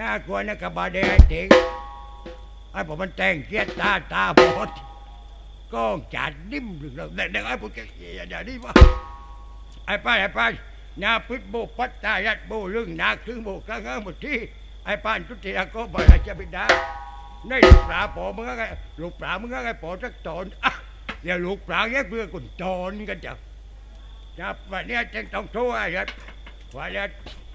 น่ากลัวนะกับบาเดไอ้เจ๋งไอ้ผมมันแต่งเกียตาตาบอดก้องจัดนิ่มหรือเราเด็กๆไอ้พวกแกอย่าอย่านี่วะไอ้ป้าไอ้ป้านาพิษโบปัตตายัดโบลึงนาครึ่งโบกลางงหมดที่ไอ้ป้านทุติยาก็บราชบิดาในลูกปลาปอมึงก็ไงลูกปลามึงก็ไงปอสักตอนอะเดี๋ยวลูกปลาแยกเพื่อกุนตอนกันจ้ะจับวันนี้จึงต้องโทษไอ้ยัดว่ายัดอาพิษโบปัตตายัดโบลึงนาครึ่งโบพังหมดที่ตัวไอ้พวกแกไอ้กูปากขึ้น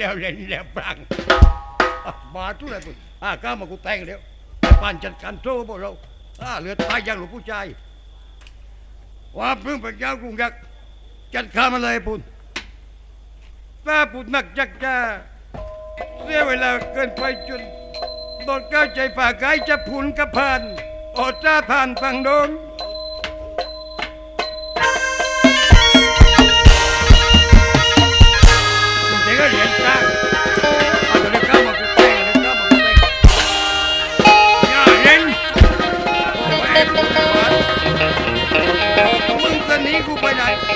แล้วเล่นแล้วปรังอะมาทุกอะไรพวกอ่าก้ามากูแต่งแล้วไอ้ปานจัดการโซ่พวกเราอ่าเหลือตายอย่างหลวงผู้ชาย ว่าเพิ่งเป็นเจ้ากรุงยักษ์จัดการมาเลยปุ่นถ้าปุ่นนักจักจะเสียเวลาเกินไปจนโดนก้าวใจป่ากายจะพุนกับผ่านอดจะผ่าน ฝั่งโดนมึงเจ๊ก็เหรียญจ้าเอาตัวเล็กเข้ามากูเต้งเล็กเข้ามากูเต้งอย่าเล่นโอ้ยมึงจะหนีกูไปไหนวัน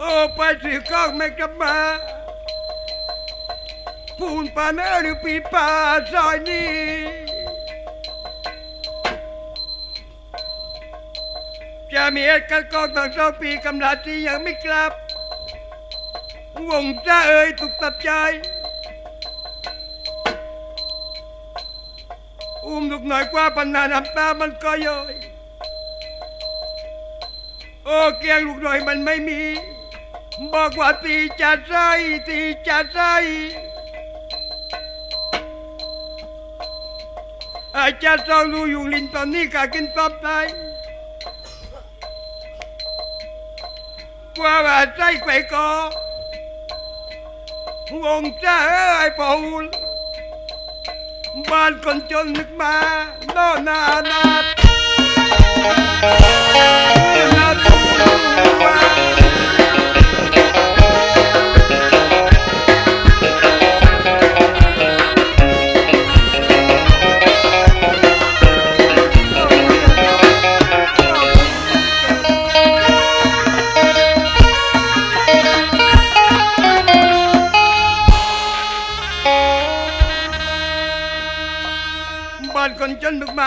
โอ้ไปถือกล้องไม่กลับมาพูนปานเอหรือปีป่าซอยนี้จะมีเหตุการณ์กองต่างสองปีกำลังที่ยังไม่กลับ วงจ้าเอ่ยถูกตัดใจ อุ้มลูกหน่อยกว่าปัญหาน้ำตามันก็ย่อย โอ้เกียงลูกหน่อยมันไม่มี บอกว่าตีจะใส่ตีจะใส่อาจารย์เจ้ารู้อยู่ลินตอนนี้กากินตอบใจกว่าว่าใจไปก็วงจ้าเอ้ยปอูลบ้านคนจนนึกมาโน่นานาดนาดูว่า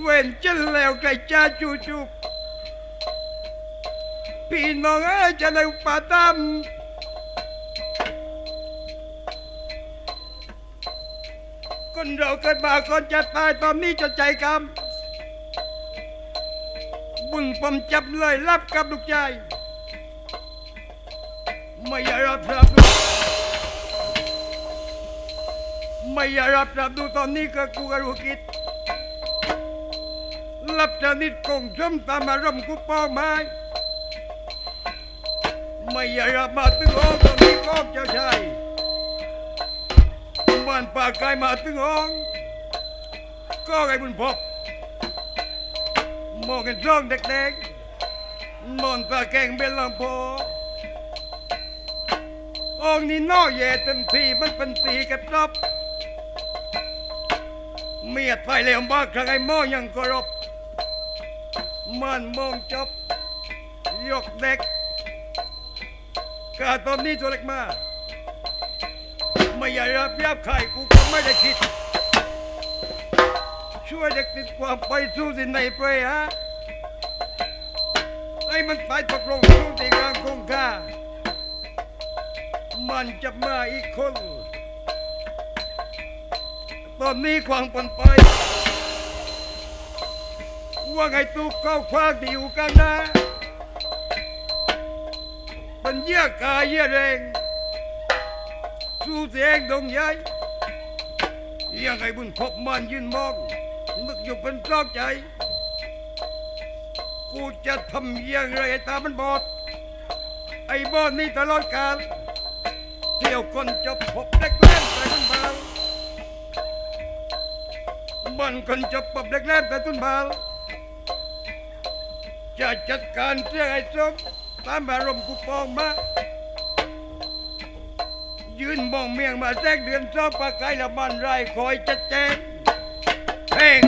มอนนุ่นบอกว่าตากมอนนุ่นโปรดดูสบ่าวเจ้านี่และเจ้าประคุณไม่มีบุญชูยกตอนนี้มาตกตามบ่อเนื้อนอกรเจ้าลูกแก้วเว้นจนแล้วไก่จ้าจูจูพี่น้องเอ้ยจะได้ปาตามคนเราเกิดมาคนจะตายตอนนี้จะใจกรรมบุญผมจับเลยรับกับลูกชายไม่อยากรับรับไม่อยากรับรับดูตอนนี้ก็กูกรู้กิจ รับจะนิดคงชมตามอารมณ์กูเป้าไม้ไม่อยากมาตึงห้องตอนนี้ก็เจ้าชายบ้านป่าไกลมาตึงห้อง ก็ไงบุญพบมองกันจ้องเด็กๆนอนตาแกงเบลลำโพองนี้นอแย่เต็มทีมันเป็นตีกับรบเมียไทยเลวมากครั้งไอ้หม้อยังกรบ มันมองจบ ยกเด็กกาตอนนี้ตัวเล็กมาก ไม่อยากรับยับใครกูก็ไม่ได้คิด ช่วยเด็กติดความไปสู้สิในเปรย์ฮะไอ้มันตายตกลงสู้ตีกลางคงค่ามันจะมาอีกคน ตอนนี้ควางปนไป ว่าไงตูเข้าควางที่อยู่กันนะเป็นเยี่ยกายเยี่ยแรงสู้เสียงดงใหญ่ยังไงบุญพบมันยืนมองนึกอยู่เป็นกล้องใจกูจะทำยังไงตามันบอด ไอ้บอดนี่ตลอดกาลเที่ยวคนจะพบเล็กเล่นแต่ต้นบาลมันคนจะพบเล็กเล่นแต่ต้นบาล จะจัดการเรื่องไอ้สมตามอารมณ์กูปองมา ยืนมองเมียงมาแทรกเดือนซอปากไก่ละมันไรคอยจะแจ้งเพลง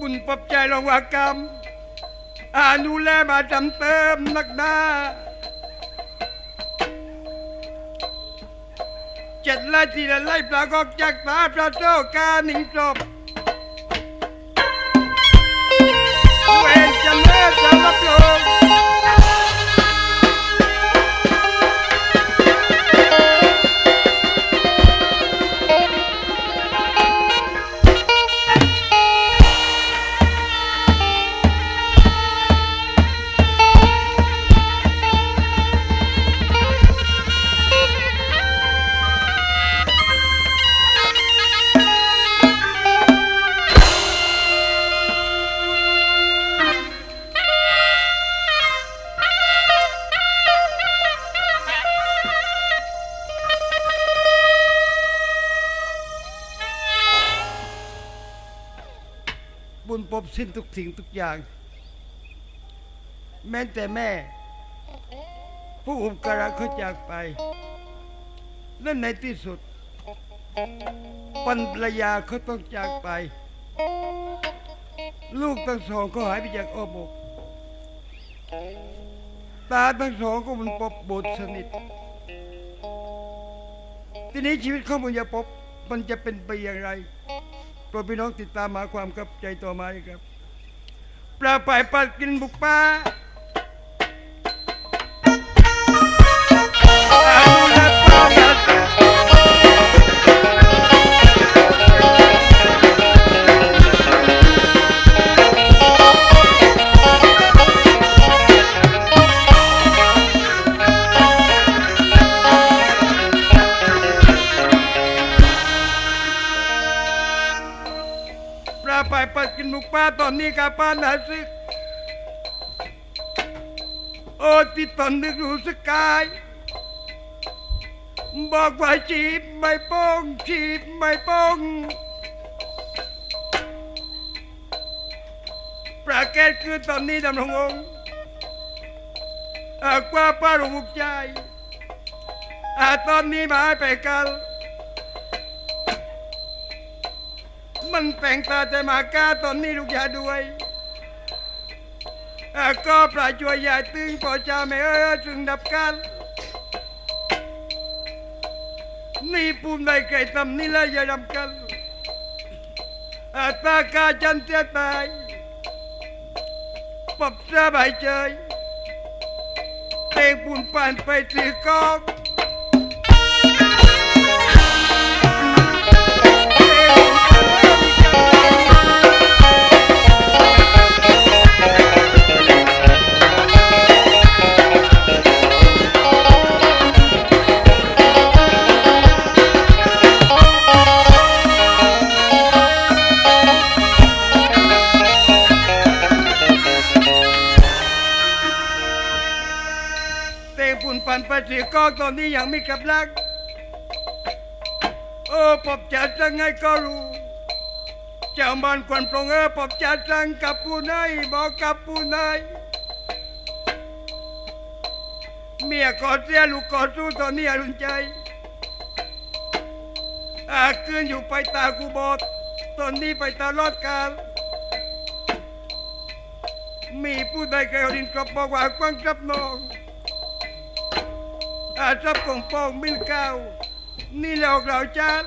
บุญปรับใจรองวากรรมอานูแลมาจำเติมนักหนาเจ็ดไล่ทีละไล่ปลากอกจากตาปลาโจ้กาหนึ่งจบ บุญปบสิ้นทุกสิ่งทุกอย่าง แม้แต่แม่ ผู้อุปการะเขาจากไป และในที่สุด ปัญรยาเขาต้องจากไป ลูกทั้งสองก็หายไปจากอ้อมอกตาทั้งสองก็มันปบบุตรสนิท ทีนี้ชีวิตของบุญญาปบมันจะเป็นไปอย่างไร โปรดพี่น้องติดตามหาความกับใจต่อมาครับปลาไปปัดกินบุกป้า นึกรู้สึกกายบอกว่าจีบไม่ป้องจีบไม่ป้องประแกศคือตอนนี้ดำรงวงศ์อากว่าป้ารู้ใจอาตอนนี้มาให้ไปกัน นแต่งตาแต่มาก้าตอนนี้ลูกยาด้วยก็ปลาจวยยายตึงปอจาไม่เอ้ยจึงดับกันนี่ปุ่มใดไก่ตำนี่ละอย่าดำกันตากาจันเตียตายปับสบายใจเตงปุ่นป่านไปถือกอง ตอนนี้ยังไม่กลับลัก เออปอบจัดจังไงก็รู้เจ้ามันควันปรงเออปอบจัดจังกับผู้นายบอกกับผู้นายเมียกอดเสียลูกกอดสู้ตอนนี้อรุณใจอาคืนอยู่ไปตากูบอดตอนนี้ไปตาลอดกาลมีผู้ใดเคยเอาดินกรบบอกว่ากว้างกับน้อง อาจับของฟองมิลเก้านี่แล้วเราจาน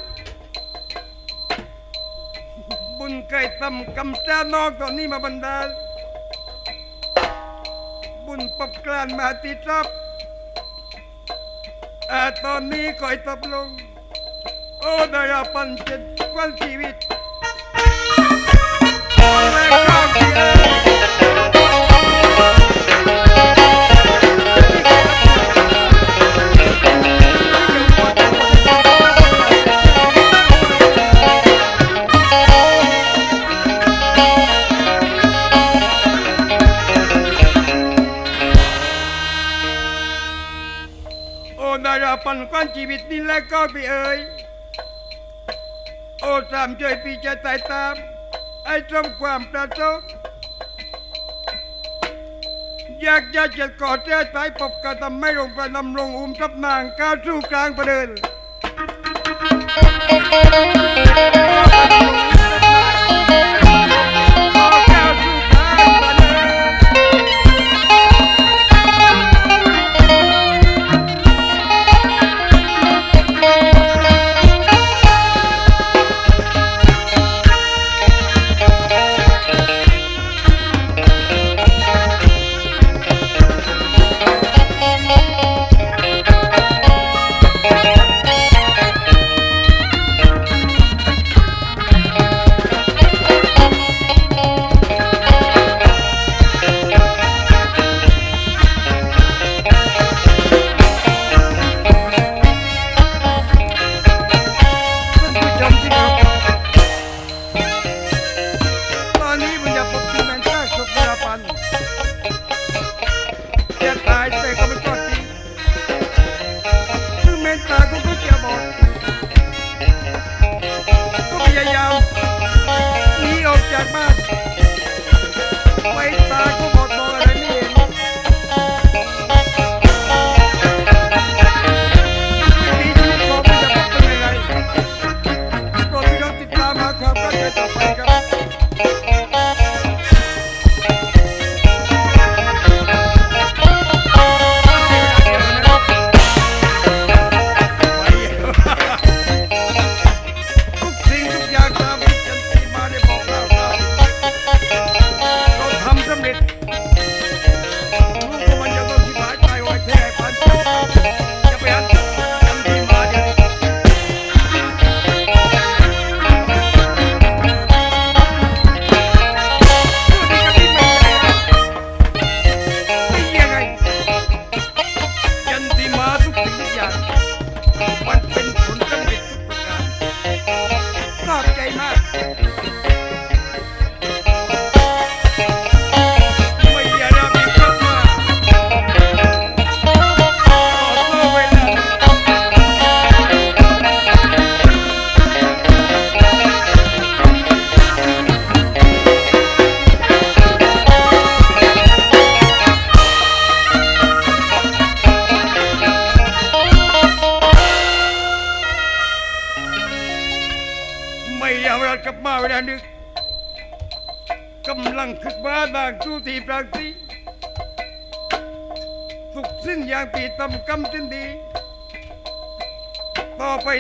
บุญไก่ตำกำจ้านอกตอนนี้มาบันดาลบุญปบกลานมาติดรับอาตอนนี้คอยตบลง โอ้ดาราปันเจ็ดวันชีวิตแม่ข้าเกียร์ ดาราปันควันชีวิตนี่แหละก็พี่เอ๋ยโอ้สามช่วยพี่จะตายตาม ไอ้สมความประสงค์อยากจะจะกอดแท้ตายปบกระทำไม่ลงประนำลงอุ้มทับนางก้าวสู่กลางประเดิน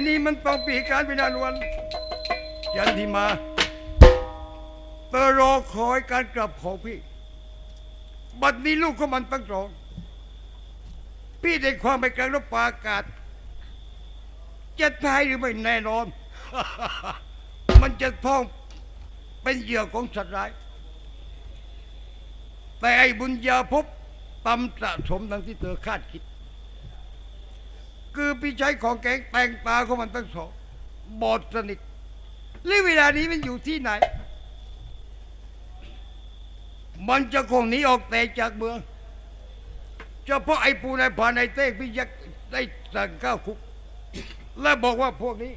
นี้มันต้องปีการเป็นานวันยันที่มาเตอรอคอยการกลับของพี่ บัดนี้ลูกของมันตั้งสอง พี่ได้ความไปกลางรบปาอากาศ จะตายหรือไม่แน่นอน มันจะท้องเป็นเหยื่อของสัตว์ร้าย แต่ไอ้บุญญาภพตำสะสมดังที่เธอคาดคิด คือพี่ชายของแกงแต่งตาของมันตั้งสองบอดสนิทหรือเวลานี้มันอยู่ที่ไหน มันจะคงหนีออกแต่จากเมืองเฉพาะไอ้ปูนายผ่านไอ้เต้พี่ยักได้สั่งข้าวคุก และบอกว่าพวกนี้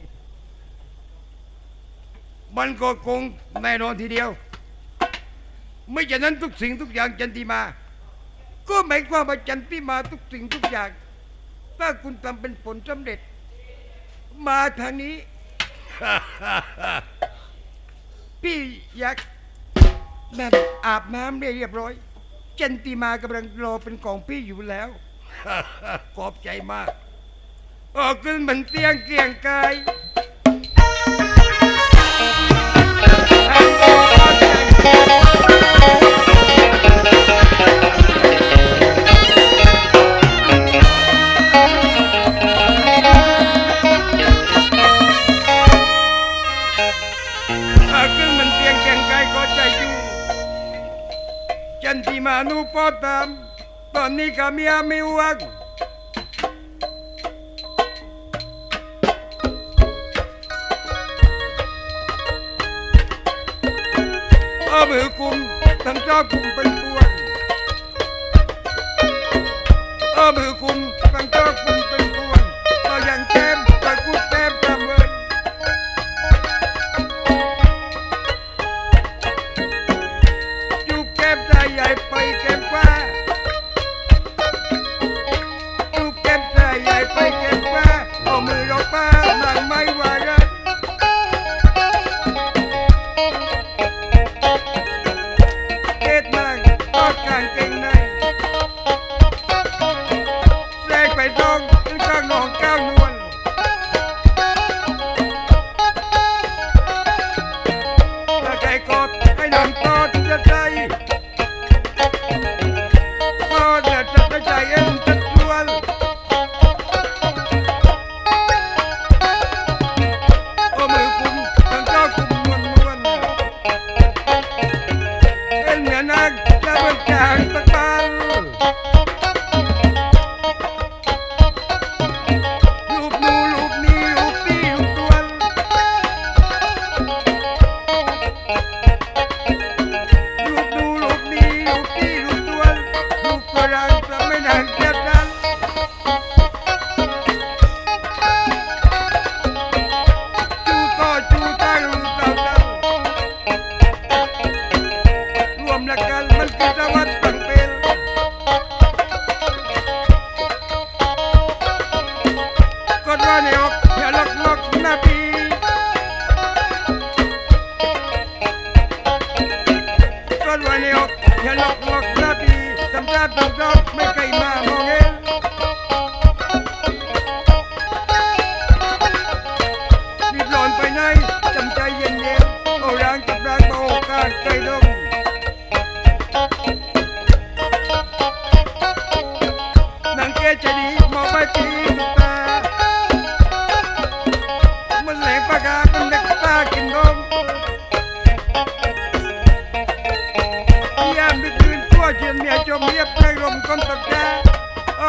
มันก็คงแน่นอนทีเดียว ไม่ฉะนั้นทุกสิ่งทุกอย่างจันทีมา ก็หมายความว่าจันทีมาทุกสิ่งทุกอย่าง ถ้าคุณทำเป็นผลสำเร็จ มาทางนี้ พี่อยากษ์แบบอาบน้ำเรียบร้อย เจนติมากำลังรอเป็นของพี่อยู่แล้ว ขอบใจมาก ออกขึ้นเหมืนเตียงเกียงกาย กันที่มานุปตามตอนนี้ก็มีอามิวักเอามือกุมทั้งเจ้ากุมเป็นบวนเอามือกุมทั้งเจ้า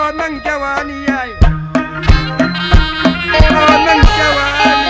Oh, nang jawani ay. Oh, nang jawani.